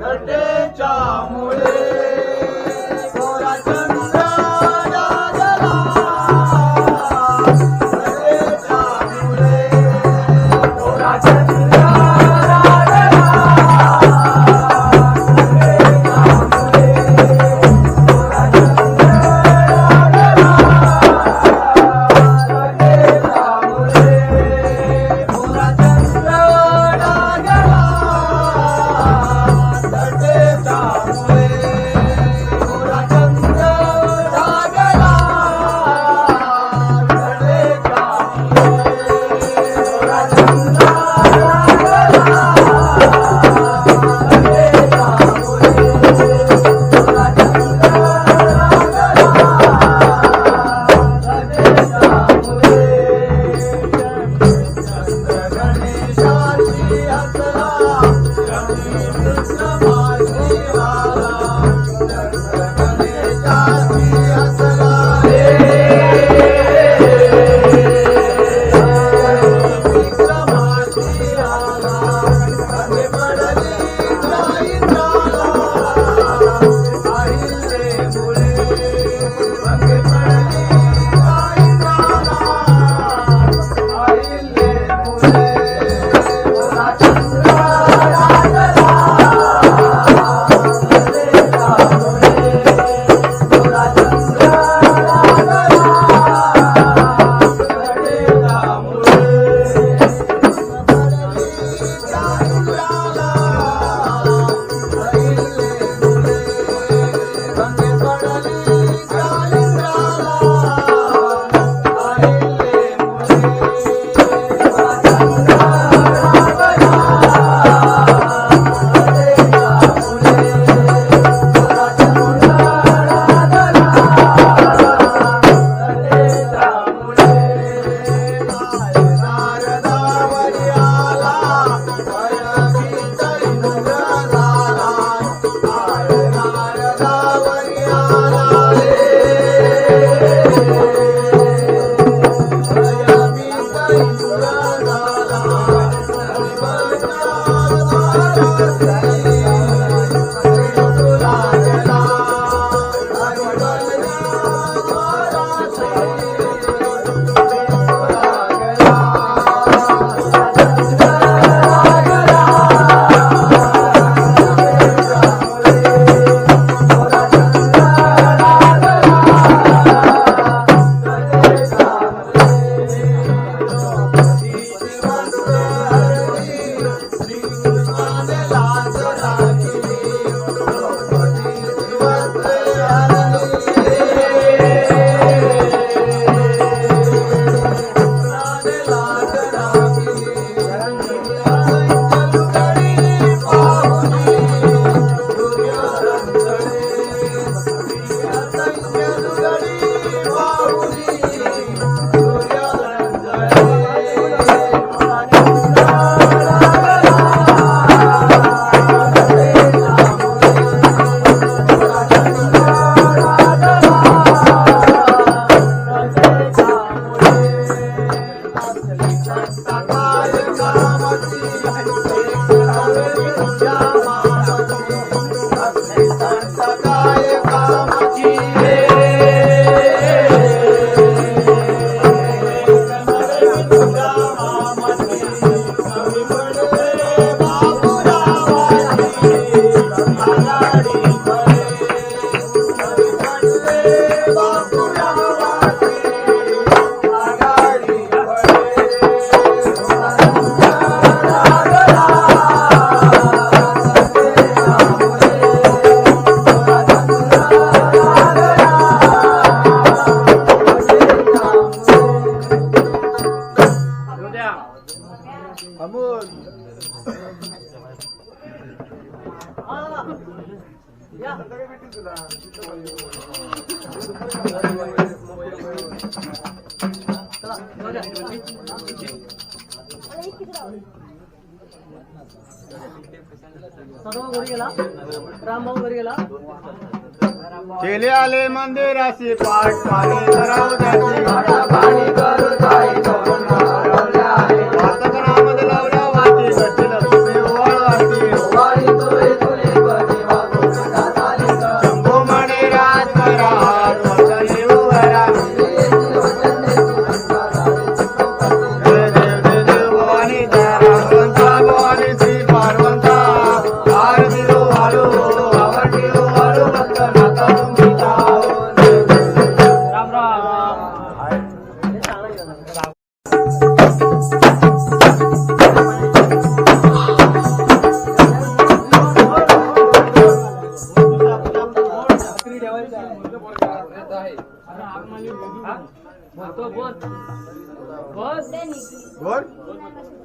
घटेच्या मुळे अमोल सर्व घरी गेला रामभाऊ घरी गेला केले आले मंदिराशी पाठ पाणी करावं त्याची पाणी करू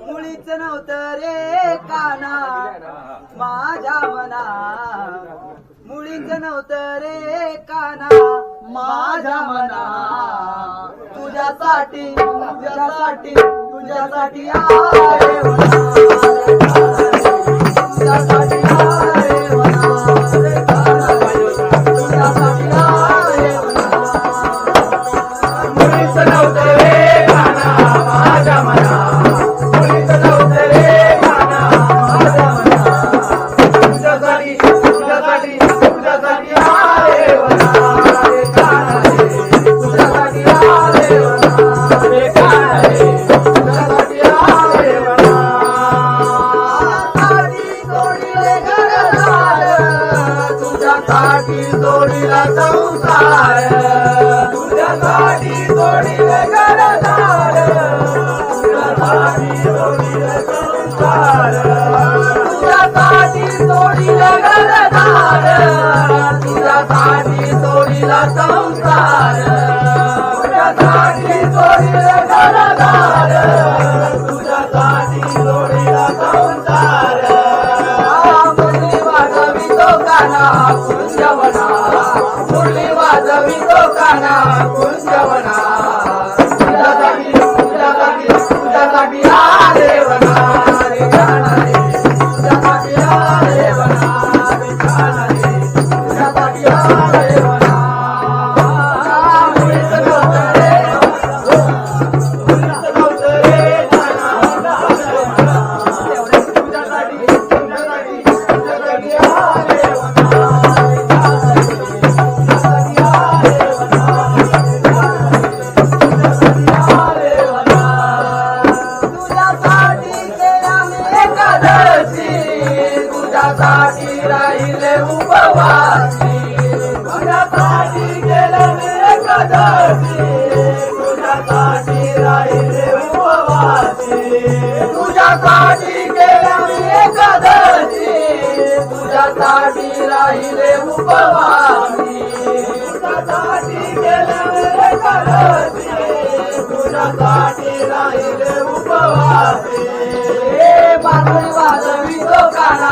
मुळीच नव्हतं रे काना. माझ्या मना मुळीच नव्हतं रे काना माझ्या मना. तुझ्यासाठी तुझ्यासाठी तुझ्यासाठी आले तुझ्यासाठी तुझ्यासाठी गेला मी तुझ्यासाठी राहिले उपवासी. तुझ्यासाठी राहिले उपवासी. मात्र वाजवी तो काना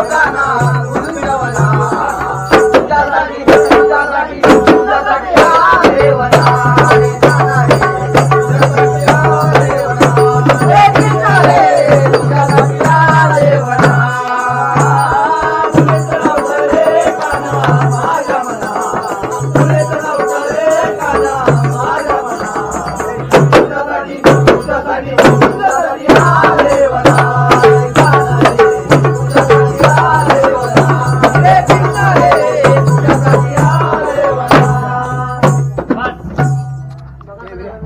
Hosanna.